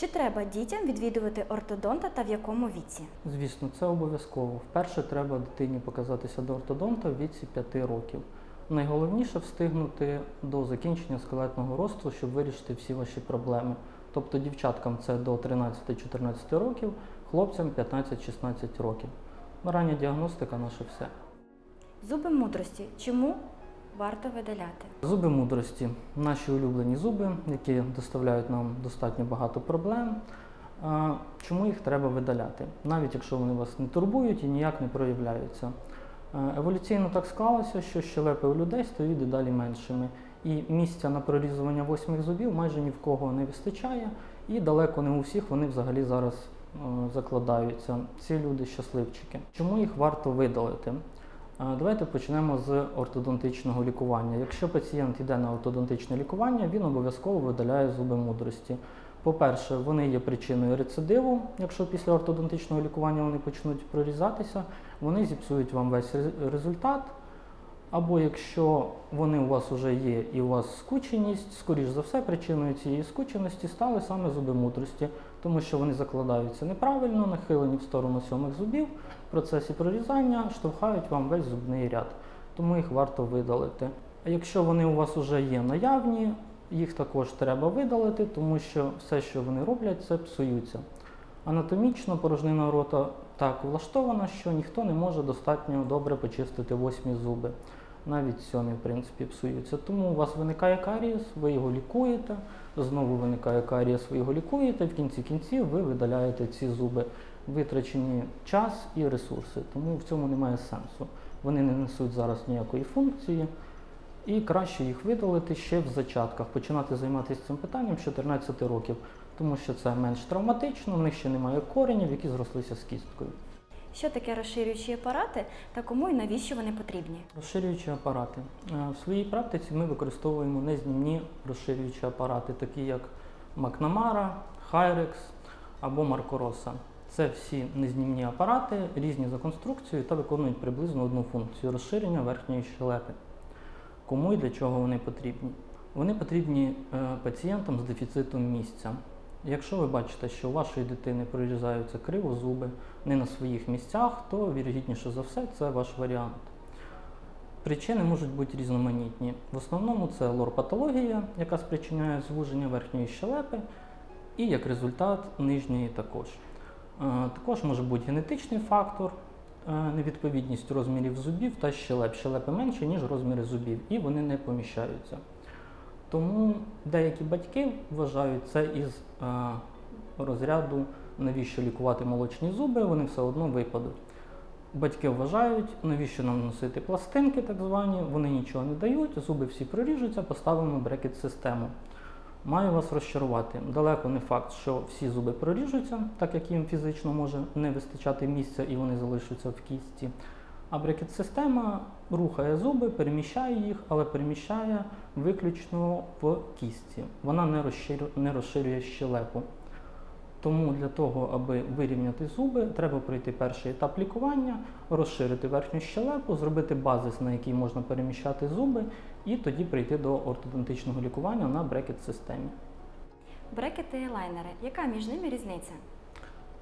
Чи треба дітям відвідувати ортодонта та в якому віці? Звісно, це обов'язково. Вперше треба дитині показатися до ортодонта в віці 5 років. Найголовніше встигнути до закінчення скелетного росту, щоб вирішити всі ваші проблеми. Тобто дівчаткам це до 13-14 років, хлопцям 15-16 років. Рання діагностика наше все. Зуби мудрості. Чому варто видаляти? Зуби мудрості наші улюблені зуби, які доставляють нам достатньо багато проблем. Чому їх треба видаляти? Навіть якщо вони вас не турбують і ніяк не проявляються. Еволюційно так склалося, що щелепи у людей стають дедалі меншими, і місця на прорізування восьмих зубів майже ні в кого не вистачає, і далеко не у всіх вони взагалі зараз закладаються. Ці люди щасливчики. Чому їх варто видалити? Давайте почнемо з ортодонтичного лікування. Якщо пацієнт йде на ортодонтичне лікування, він обов'язково видаляє зуби мудрості. По-перше, вони є причиною рецидиву. Якщо після ортодонтичного лікування вони почнуть прорізатися, вони зіпсують вам весь результат. Або якщо вони у вас вже є і у вас скученість, скоріш за все, причиною цієї скученості стали саме зуби мудрості, тому що вони закладаються неправильно, нахилені в сторону сьомих зубів, в процесі прорізання штовхають вам весь зубний ряд, тому їх варто видалити. А якщо вони у вас вже є наявні, їх також треба видалити, тому що все, що вони роблять, це псуються. Анатомічно порожнина рота так влаштована, що ніхто не може достатньо добре почистити восьмі зуби. Навіть сьомі, в принципі, псуються. Тому у вас виникає карієс, ви його лікуєте, знову виникає карієс, ви його лікуєте, в кінці кінців ви видаляєте ці зуби. Витрачені час і ресурси, тому в цьому немає сенсу. Вони не несуть зараз ніякої функції, і краще їх видалити ще в зачатках, починати займатися цим питанням з 14 років, тому що це менш травматично, в них ще немає коренів, які зрослися з кісткою. Що таке розширюючі апарати та кому і навіщо вони потрібні? Розширюючі апарати. Е, В своїй практиці ми використовуємо незнімні розширюючі апарати, такі як McNamara, Hyrex або Rosa. Це всі незнімні апарати, різні за конструкцією та виконують приблизно одну функцію розширення верхньої щелепи. Кому і для чого вони потрібні? Вони потрібні е, пацієнтам з дефіцитом місця. Якщо ви бачите, що у вашої дитини прорізаються криво зуби не на своїх місцях, то вірогідніше за все це ваш варіант. Причини можуть бути різноманітні. В основному це лор-патологія, яка спричиняє звуження верхньої щелепи, і як результат нижньої також. Е, Також може бути генетичний фактор, е, невідповідність розмірів зубів та щелеп. Щелепи менші, ніж розміри зубів, і вони не поміщаються. Тому деякі батьки вважають це із е, розряду, навіщо лікувати молочні зуби, вони все одно випадуть. Батьки вважають, навіщо нам носити пластинки, так звані, вони нічого не дають, зуби всі проріжуться, поставимо брекет-систему. Маю вас розчарувати. Далеко не факт, що всі зуби проріжуться, так як їм фізично може не вистачати місця і вони залишаться в кісті. А брекет-система рухає зуби, переміщає їх, але переміщає виключно в кісті. Вона не розширює, не розширює щелепу. Тому для того, аби вирівняти зуби, треба пройти перший етап лікування, розширити верхню щелепу, зробити базис, на який можна переміщати зуби, і тоді прийти до ортодонтичного лікування на брекет-системі. Брекети і лайнери. Яка між ними різниця?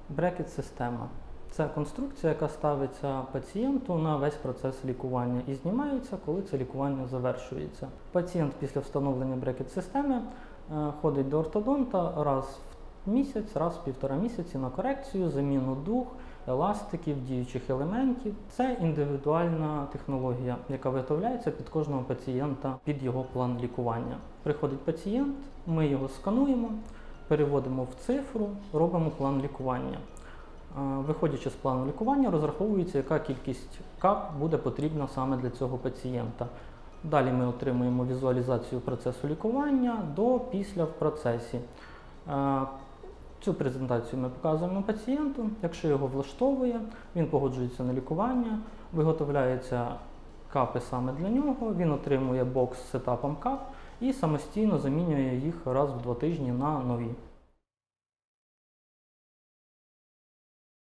Брекет-система це конструкція, яка ставиться пацієнту на весь процес лікування і знімається, коли це лікування завершується. Пацієнт після встановлення брекет-системи е, ходить до ортодонта раз в місяць, раз в півтора місяці на корекцію, заміну дух, еластиків, діючих елементів. Це індивідуальна технологія, яка виготовляється під кожного пацієнта під його план лікування. Приходить пацієнт, ми його скануємо, переводимо в цифру, робимо план лікування. Е, Виходячи з плану лікування, розраховується, яка кількість кап буде потрібна саме для цього пацієнта. Далі ми отримуємо візуалізацію процесу лікування до після в процесі. Е, Цю презентацію ми показуємо пацієнту. Якщо його влаштовує, він погоджується на лікування, виготовляються капи саме для нього, він отримує бокс з сетапом кап і самостійно замінює їх раз в два тижні на нові.